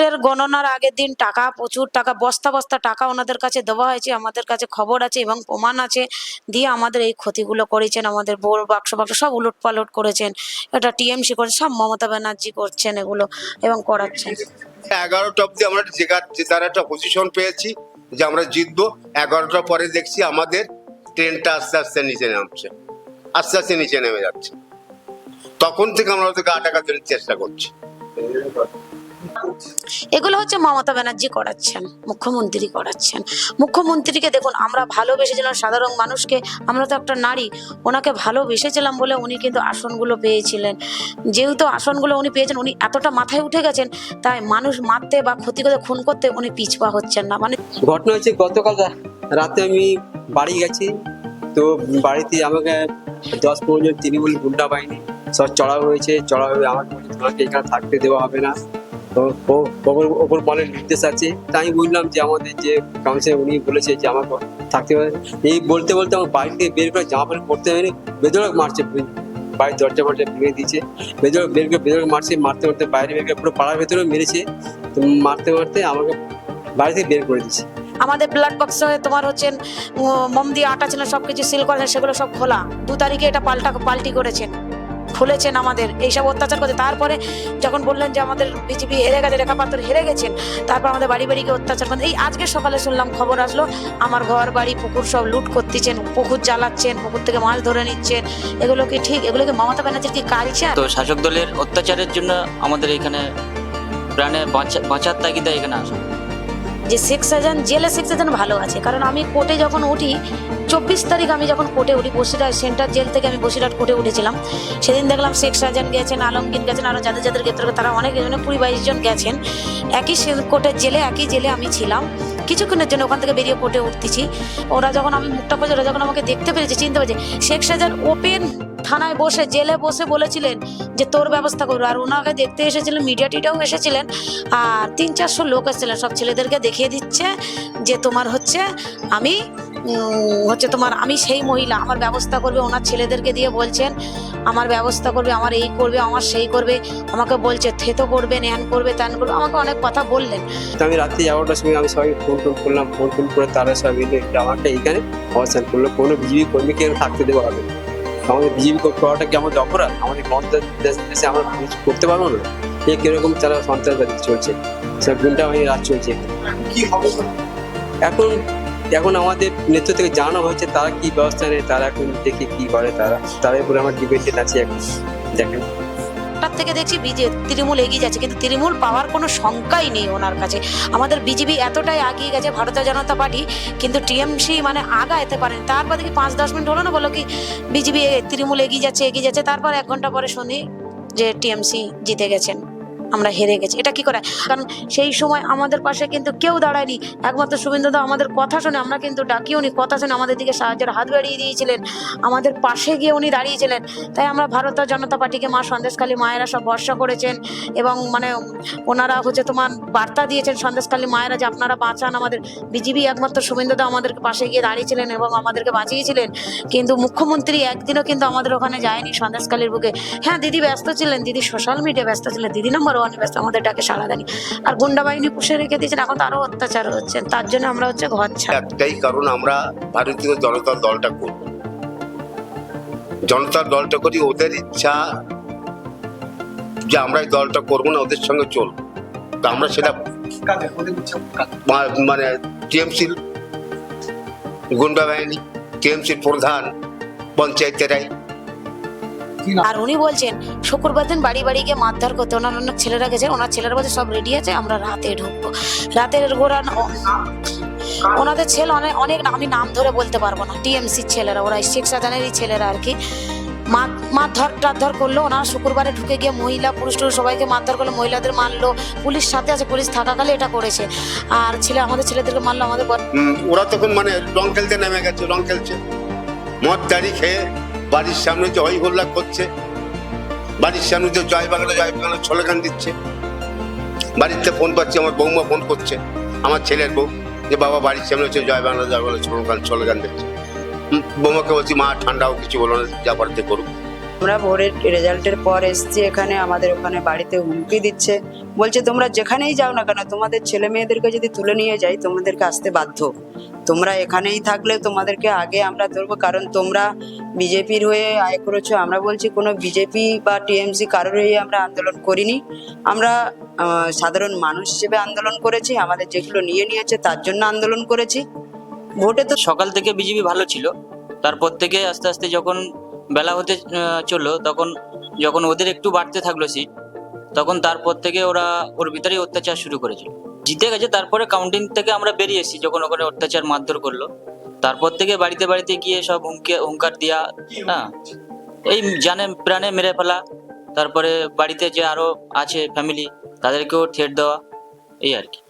ভোটের গণনার আগের দিন টাকা, প্রচুর টাকা, বস্তা বস্তা টাকা ওনাদের কাছে দেওয়া হয়েছে, আমাদের কাছে খবর আছে এবং প্রমাণ আছে দিয়ে আমাদের এই ক্ষতিগুলো করেছেন, আমাদের বোর বাক্স বাক্স সব উলট পালট করেছেন। এটা টিএমসি করেছে, সব মমতা ব্যানার্জি করছেন এগুলো এবং করাচ্ছেন। এগারোটা অব্দি আমরা জেতার একটা পজিশন পেয়েছি যে আমরা জিতবো। এগারোটা পরে দেখছি আমাদের ট্রেনটা আস্তে আস্তে নিচে নামছে, আস্তে আস্তে নিচে নেমে যাচ্ছে। তখন থেকে আমরা গা টাকা চেষ্টা করছি। এগুলো হচ্ছে মমতা ব্যানার্জি করাচ্ছেন, মুখ্যমন্ত্রী করাচ্ছেন। মুখ্যমন্ত্রীকে দেখুন, আমরা ভালোবেসেছিলাম সাধারণ মানুষকে, আমরা তো একটা নারী, ওনাকে ভালোবেসেছিলাম বলে উনি কিন্তু আসনগুলো পেয়েছিলেন। যেহেতু আসনগুলো উনি পেয়েছেন, উনি এতটা মাথায় উঠে গেছেন, তাই মানুষ মারতে বা ক্ষতি করতে খুন করতে উনি পিছপা হচ্ছেন না। মানে ঘটনা হচ্ছে, গতকাল রাতে আমি বাড়ি গেছি, তো বাড়িতে আমাকে দশ পনেরো জন তৃণমূল গুন্ডা বাহিনী সব চড়াও হয়েছে, চড়াও হয়ে আমাকে তোমাকে এখানে থাকতে দেওয়া হবে না। ওপর মনের নির্দেশ আছে তাই আমি বুঝলাম যে আমাদের যে কাউন্সিলর উনি বলেছে যে আমাকে থাকতে হবে এই বলতে বলতে আমার বাড়ি থেকে বের করে জামা প্যান্ট পরতে হয়নি বেদরক মারছে বাড়ির দরজা ফরজা ভেঙে দিয়েছে। বেদরক বের করে বেদরক মারছে, মারতে মারতে বাইরে বের করে পুরো পাড়ার ভেতরেও মেরেছে। মারতে মারতে আমাকে বাড়ি থেকে বের করে দিয়েছে। আমাদের ব্লাড বক্সে তোমার হচ্ছেন মোম দিয়ে আটা ছিল সব কিছু সিল করেছেন সেগুলো সব খোলা। দু তারিখে এটা পাল্টা, পাল্টি করেছেন। খুলেছেন আমাদের এইসব অত্যাচার করছে তারপরে যখন বললেন যে আমাদের বিজেপি হেরে গেছে, রেখা পাত্র হেরে গেছেন, তারপর আমাদের বাড়ি বাড়ি গিয়ে অত্যাচার করেন এই আজকে সকালে শুনলাম খবর আসলো, আমার ঘর বাড়ি পুকুর সব লুট করতেছেন, পুকুর জ্বালাচ্ছেন, পুকুর থেকে মাছ ধরে নিচ্ছেন। এগুলো কি ঠিক? এগুলো কি মমতা ব্যানার্জির কি কালচার তো শাসক দলের অত্যাচারের জন্য আমাদের এখানে প্রাণে বাঁচা- বাঁচার তাগিদা এখানে আসা। যে শেখ শাহজাহান জেলে শেখ শাহজাহান ভালো আছে। কারণ আমি কোর্টে যখন উঠি, চব্বিশ তারিখ আমি যখন কোর্টে উঠি, বসিরহাট সেন্ট্রাল জেল থেকে আমি বসিরহাট কোর্টে উঠেছিলাম। সেদিন দেখলাম শেখ শাহজাহান গেছেন, আলমগীর গেছেন আরও যাদের যাদের গ্রেপ্তার তারা অনেক মানে কুড়ি বাইশ জন গেছেন। একই কোর্টের জেলে, একই জেলে আমি ছিলাম। কিছুক্ষণের জন্য ওখান থেকে বেরিয়ে কোর্টে উঠতেছি। ওরা যখন আমি মুখটা পড়ে ওরা যখন আমাকে দেখতে পেরেছে, চিনতে পেরেছে শেখ শাহজাহান ওপেন থানায় বসে, জেলে বসে বলেছিলেন যে তোর ব্যবস্থা করব আর ওনাকে দেখতে এসেছিলেন মিডিয়া টিডিয়াও এসেছিলেন। আর তিন চারশো লোক এসেছিলেন, সব ছেলেদেরকে দেখিয়ে দিচ্ছে যে তোমার হচ্ছে আমি হচ্ছে তোমার আমি সেই মহিলা, আমার ব্যবস্থা করবে, ওনার ছেলেদেরকে দিয়ে বলছেন, আমার ব্যবস্থা করবে, আমার এই করবে, আমার সেই করবে, আমাকে বলছে, থেতো করবে, ন্যান করবে, ত্যান করবে, আমাকে অনেক কথা বললেন। আমি রাত্রি এগারোটার সময় আমি সবাই ফোন টোন করলাম ফোন টোন করে তারা সব মিলে আমাকে এইখানে অবস্থান করল, কোনো বিজেপি কর্মীকে থাকতে দেওয়া হবে। আমাদের বিজেপি করাটা কি আমাদের অপরাধ? আমাদের গণতন্ত্র দেশ- দেশে আমরা কিছু করতে পারব না? এ কীরকম তারা সন্ত্রাসবাদী চলছে? সব গুন্ডা বাহিনী রাজ চলছে। এখন এখন আমাদের নেতৃত্ব থেকে জানানো হয়েছে তারা কি ব্যবস্থা নেয় তারা এখন দেখে কি করে তারা। তাদের উপরে আমার ডিপেন্ডেন্ট আছে এখন। দেখেন। তার থেকে দেখছি বিজে তৃণমূল এগিয়ে যাচ্ছে, কিন্তু তৃণমূল পাওয়ার কোনো শঙ্কাই নেই ওনার কাছে। আমাদের বিজেপি এতটাই আগিয়ে গেছে, ভারতীয় জনতা পার্টি, কিন্তু টিএমসি মানে আগাইতে পারেন। তারপর দেখি পাঁচ, দশ মিনিট হলো না বলো কি, বিজেপি তৃণমূল এগিয়ে যাচ্ছে এগিয়ে যাচ্ছে। তারপর এক ঘণ্টা পরে শুনি যে টিএমসি জিতে গেছেন। আমরা হেরে গেছি। এটা কি করে? কারণ সেই সময় আমাদের পাশে কিন্তু কেউ দাঁড়ায়নি। একমাত্র শুভেন্দু দা আমাদের কথা শুনে আমরা কিন্তু ডাকিও নি, কথা শুনে আমাদের দিকে সাহায্যের হাত বাড়িয়ে দিয়েছিলেন। আমাদের পাশে গিয়ে উনি দাঁড়িয়েছিলেন। তাই আমরা ভারতীয় জনতা পার্টিকে মা সন্দেশকালী মায়েরা সব ভরসা করেছেন এবং মানে ওনারা হচ্ছে তোমার বার্তা দিয়েছেন সন্দেশকালী মায়েরা যে আপনারা বাঁচান আমাদের। বিজেপি একমাত্র শুভেন্দুদা আমাদেরকে পাশে গিয়ে দাঁড়িয়েছিলেন এবং আমাদেরকে বাঁচিয়েছিলেন। কিন্তু মুখ্যমন্ত্রী একদিনও কিন্তু আমাদের ওখানে যায়নি সন্দেশকালীর বুকে। হ্যাঁ দিদি ব্যস্ত ছিলেন, দিদি সোশ্যাল মিডিয়া ব্যস্ত ছিলেন, দিদি নম্বর ওয়ানে ব্যস্ত, আমাদের ডাকে সাড়া দেয়নি। আর গুন্ডা বাহিনী পুষে রেখে দিয়েছেন, এখন তো আরও অত্যাচার হচ্ছে। তার জন্য আমরা হচ্ছে ঘর ছাড়। একটাই কারণ, আমরা ভারতীয় জনতা দলটা করব জনতার দলটা করি, ওদের ইচ্ছা যে আমরা এই দলটা করব না, ওদের সঙ্গে চলবো। তো আমরা সেটা মানে টিএমসির গুন্ডা বাহিনী, টিএমসির প্রধান পঞ্চায়েতেরাই আর উনি বলছেন শুক্রবার দিন বাড়ি বাড়ি গিয়ে মারধর করতে ওনার অনেক ছেলেরা গেছে ওনার ছেলেরা বলছে সব রেডি আছে আমরা রাতে ঢুকবো। রাতের গোড়া ওনাদের ছেলে অনেক অনেক আমি নাম ধরে বলতে পারব না টিএমসির ছেলেরা ওরা শেখ সাজানেরই ছেলেরা আর কি। মা- মারধর টারধর করল ওনারা শুক্রবারে ঢুকে গিয়ে মহিলা পুরুষ টুরুষ সবাইকে মারধর করল মহিলাদের মারলো পুলিশ সাথে আছে পুলিশ থাকাকালে এটা করেছে। আর ছেলে আমাদের ছেলেদেরকে মারলো আমাদের ওরা তখন মানে রং খেলতে নেমে গেছে রং খেলছে। মদ দাড়ি খেয়ে বাড়ির সামনে যে হই হল্লা করছে। বাড়ির সামনে যে জয় বাংলা জয় বাংলা ছলেখান দিচ্ছে। বাড়িতে ফোন পাচ্ছি, আমার বৌমা ফোন করছে, আমার ছেলের বউ, যে বাবা বাড়ির সামনে হচ্ছে জয় বাংলা জয় বাংলা ছলে গান দিচ্ছে। বৌমাকে বলছি, মা, ঠান্ডাও কিছু বলো না, যা পারতে করুক। আমরা ভোরের রেজাল্টের পর এসছি এখানে, আমাদের ওখানে বাড়িতে হুমকি দিচ্ছে। বলছে, তোমরা যেখানেই যাও না কেন, তোমাদের ছেলে মেয়েদেরকে যদি তুলে নিয়ে যাই, তোমাদেরকে আসতে বাধ্য। তোমরা এখানেই থাকলে তোমাদেরকে আগে আমরা ধরবো, কারণ তোমরা বিজেপির হয়ে আয় করেছ। আমরা বলছি, কোনো বিজেপি বা টিএমসি কারোর হয়ে আমরা আন্দোলন করিনি। আমরা সাধারণ মানুষ হিসেবে আন্দোলন করেছি। আমাদের যেগুলো নিয়ে নিয়েছে, তার জন্য আন্দোলন করেছি। ভোটে তো সকাল থেকে বিজেপি ভালো ছিল। তারপর থেকে আস্তে আস্তে যখন বেলা হতে চলল, তখন যখন ওদের একটু বাড়তে থাকল সিট তখন তারপর থেকে ওরা ওর ভিতরেই অত্যাচার শুরু করেছিল। জিতে গেছে, তারপরে কাউন্টিং থেকে আমরা বেরিয়ে এসেছি, যখন ওখানে অত্যাচার মারধর করল। তারপর থেকে বাড়িতে বাড়িতে গিয়ে সব হুমকে, হুঙ্কার দেওয়া হ্যাঁ এই জানে প্রাণে মেরে ফেলা, তারপরে বাড়িতে যে আরও আছে ফ্যামিলি তাদেরকেও থ্রেট দেওয়া, এই আর কি।